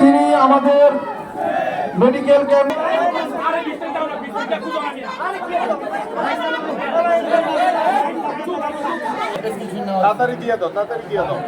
তিনি আমাদের medical camp তাড়াতাড়ি দিয়ে দাও তাড়াতাড়ি দিয়ে দাও।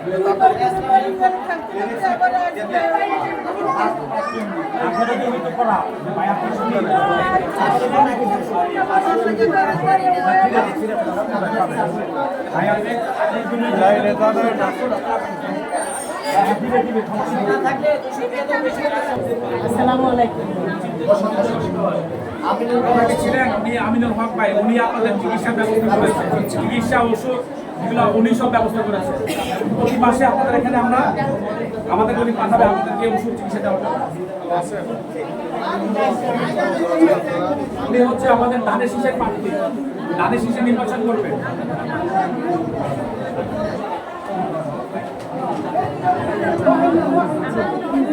ছিলেন উনি আমিনুল হক ভাই উনি আপনাদের চিকিৎসা ব্যবস্থা করেছেন চিকিৎসা ওষুধ এগুলো উনি সব ব্যবস্থা করেছেন প্রতি মাসে আপনাদের এখানে আমরা আমাদের উনি পাঠাবে আপনাদেরকে ওষুধ চিকিৎসা জন্য উনি হচ্ছে আমাদের ধানের শীষের প্রার্থী ধানের শীষে নির্বাচন করবেন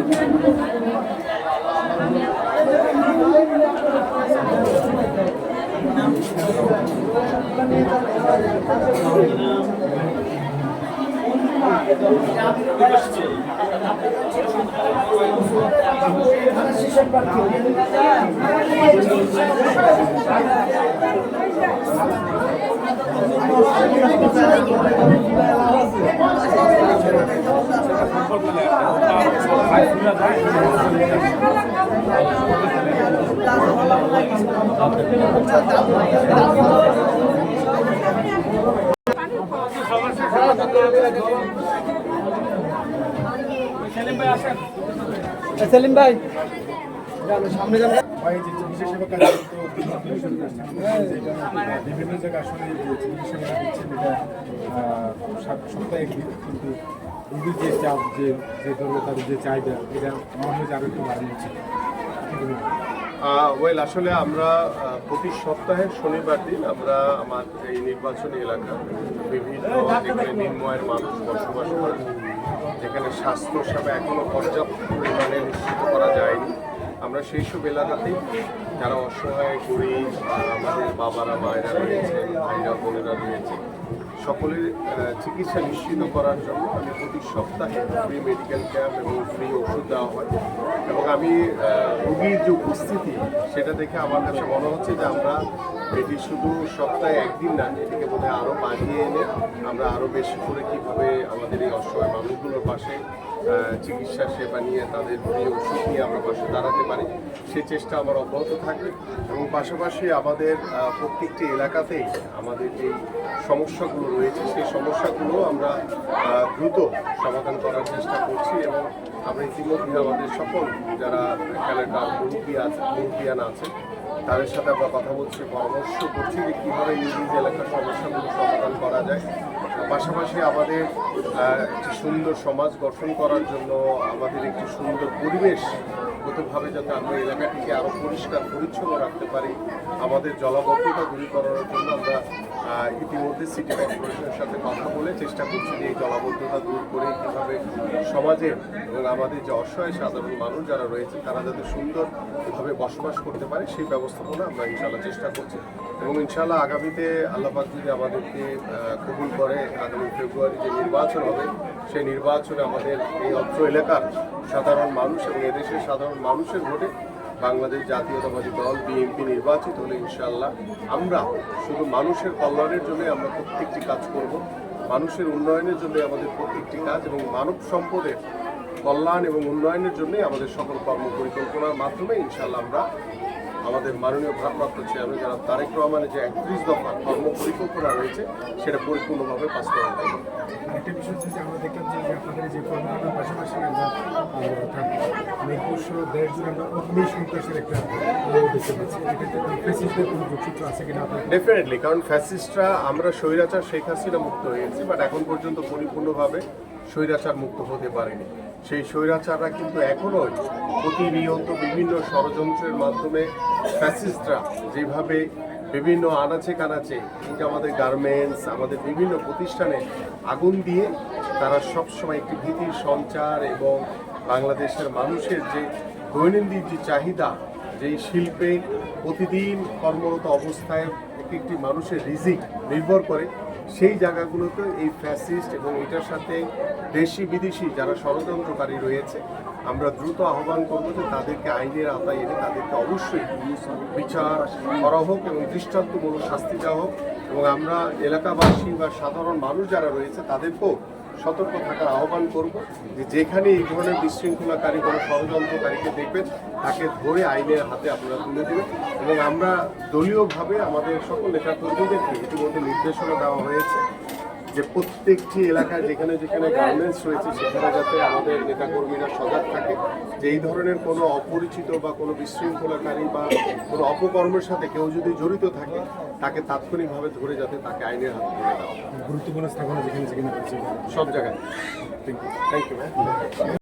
সেলিম ভাই সেলিম ভাই। ভাই যে চিকিৎসা সেবা বিভিন্ন জায়গায় আসলে চিকিৎসা দিচ্ছেন এটা সপ্তাহে কিন্তু রোগীর যে চাপ, যে যে ধরনের তাদের যে চাহিদা, এটা মনে হয় একটু ওয়েল, আসলে আমরা প্রতি সপ্তাহের শনিবার দিন আমরা আমার এই নির্বাচনী এলাকা বিভিন্ন যেখানে মানুষ বসবাস করে। যেখানে স্বাস্থ্য সেবা এখনও পর্যাপ্ত পরিমাণে নিশ্চিত করা যায়নি। আমরা সেই সব এলাকাতেই যারা অসহায়, গরিব আমাদের বাবারা, মায়েরা রয়েছেন ভাইরা, বোনেরা রয়েছে সকলের চিকিৎসা নিশ্চিত করার জন্য আমি প্রতি সপ্তাহে ফ্রি মেডিকেল ক্যাম্প এবং ফ্রি ওষুধ দেওয়া হয়। এবং আমি রুগীর যে উপস্থিতি, সেটা দেখে আমার কাছে মনে হচ্ছে যে আমরা এটি শুধু সপ্তাহে একদিন না, এটিকে বোধ হয় আরও বাড়িয়ে এনে আমরা আরও বেশি করে কীভাবে আমাদের এই অসহায় মানুষগুলোর পাশে চিকিৎসা সেবা নিয়ে তাদের ফ্রি ওষুধ নিয়ে আমরা পাশে দাঁড়াতে পারি সেই চেষ্টা আমার অব্যাহত থাকবে। এবং পাশাপাশি আমাদের প্রত্যেকটি এলাকাতেই আমাদের যে সমস্যাগুলো রয়েছে, সেই সমস্যাগুলো আমরা দ্রুত সমাধান করার চেষ্টা করছি এবং আমরা ইতিমধ্যে আমাদের সকল যারা এখানকার মুরব্বী আছে, মুরব্বিয়ান আছে, তাদের সাথে আমরা কথা বলছি, পরামর্শ করছি যে কীভাবে নিজ এলাকার সমস্যাগুলো সমাধান করা যায়। পাশাপাশি আমাদের একটি সুন্দর সমাজ গঠন করার জন্য আমাদের একটি সুন্দর পরিবেশ গতভাবে যাতে আমরা এলাকাটিকে আরও পরিষ্কার, পরিচ্ছন্ন রাখতে পারি, আমাদের জলাবদ্ধতা দূরীকরণের জন্য আমরা ইতিমধ্যে সিটি কর্পোরেশনের সাথে কথা বলে চেষ্টা করছি যে এই জলাবদ্ধতা দূর করে কীভাবে সমাজে এবং আমাদের যে অসহায় সাধারণ মানুষ যারা রয়েছে, তারা যাতে সুন্দরভাবে বসবাস করতে পারে, সেই ব্যবস্থাপনা আমরা ইনশাল্লাহ চেষ্টা করছি। এবং ইনশাল্লাহ আগামীতে আল্লাপাক যদি আমাদেরকে কবুল করে আগামী ফেব্রুয়ারি যে নির্বাচন হবে, সেই নির্বাচনে আমাদের এই অত্র এলাকার সাধারণ মানুষ এবং এদেশের সাধারণ মানুষের ভোটে বাংলাদেশ জাতীয়তাবাদী দল, বিএনপি নির্বাচিত হলে ইনশাল্লাহ আমরা শুধু মানুষের কল্যাণের জন্যই আমরা প্রত্যেকটি কাজ করব। মানুষের উন্নয়নের জন্য আমাদের প্রত্যেকটি কাজ এবং মানব সম্পদের কল্যাণ এবং উন্নয়নের জন্যই আমাদের সকল কর্ম পরিকল্পনার মাধ্যমে ইনশাল্লাহ আমরা আমাদের মাননীয় ভারপ্রাপ্ত চেয়ারম্যান যারা তারেক রহমানের যে একত্রিশ দফা কর্ম পরিকল্পনা রয়েছে সেটা পরিপূর্ণভাবে বাস্তবায়ন করব আরেকটা বিষয় হচ্ছে যে আমরা দেখলাম যে আপনাদের যে কর্মকাণ্ডের পাশাপাশি আমরা আহ, অর্থাৎ নির্দিষ্ট দেশ জুড়ে আমরা অগ্নি সন্ত্রাসের একটা দেখতে পাচ্ছি। এক্ষেত্রে কোনো যোগসূত্র আছে কিনা ডেফিনেটলি কারণ ফ্যাসিস্টরা আমরা স্বৈরাচার শেখ হাসিনা মুক্ত হয়েছি বাট এখন পর্যন্ত পরিপূর্ণভাবে স্বৈরাচার মুক্ত হতে পারেনি। সেই স্বৈরাচাররা কিন্তু এখনও প্রতিনিয়ত বিভিন্ন ষড়যন্ত্রের মাধ্যমে ফ্যাসিস্টরা যেভাবে বিভিন্ন আনাচে কানাচে কিন্তু আমাদের গার্মেন্টস আমাদের বিভিন্ন প্রতিষ্ঠানে আগুন দিয়ে তারা সবসময় একটি ভীতির সঞ্চার এবং বাংলাদেশের মানুষের যে দৈনন্দিন যে চাহিদা, যেই শিল্পে প্রতিদিন কর্মরত অবস্থায় একটি একটি মানুষের রিজিক নির্ভর করে সেই জায়গাগুলোতে এই ফ্যাসিস্ট এবং এটার সাথে দেশি বিদেশি যারা ষড়যন্ত্রকারী রয়েছে, আমরা দ্রুত আহ্বান করব যে তাদেরকে আইনের আওতায় এনে তাদেরকে অবশ্যই বিচার করা হোক এবং দৃষ্টান্তমূলক শাস্তি দেওয়া হোক। এবং আমরা এলাকাবাসী বা সাধারণ মানুষ যারা রয়েছে, তাদেরকেও সতর্ক থাকার আহ্বান করব যে যেখানে এই ধরনের বিশৃঙ্খলাকারী কোনো ষড়যন্ত্রকারীকে দেখবেন, তাকে ধরে আইনের হাতে আপনারা তুলে দেবেন এবং আমরা দলীয়ভাবে আমাদের সকল নেতা কর্মীদেরকে ইতিমধ্যে নির্দেশনা দেওয়া হয়েছে যে প্রত্যেকটি এলাকায় যেখানে যেখানে গার্মেন্টস রয়েছে সেখানে যাতে আমাদের নেতাকর্মীরা সজাগ থাকে। যে এই ধরনের কোনো অপরিচিত বা কোনো বিশৃঙ্খলাকারী বা কোনো অপকর্মের সাথে কেউ যদি জড়িত থাকে তাকে তাৎক্ষণিকভাবে ধরে যাতে তাকে আইনের হাতে তুলে দেওয়া গুরুত্বপূর্ণ স্থাপনা যেখানে যেখানে সব জায়গায়। Thank you thank you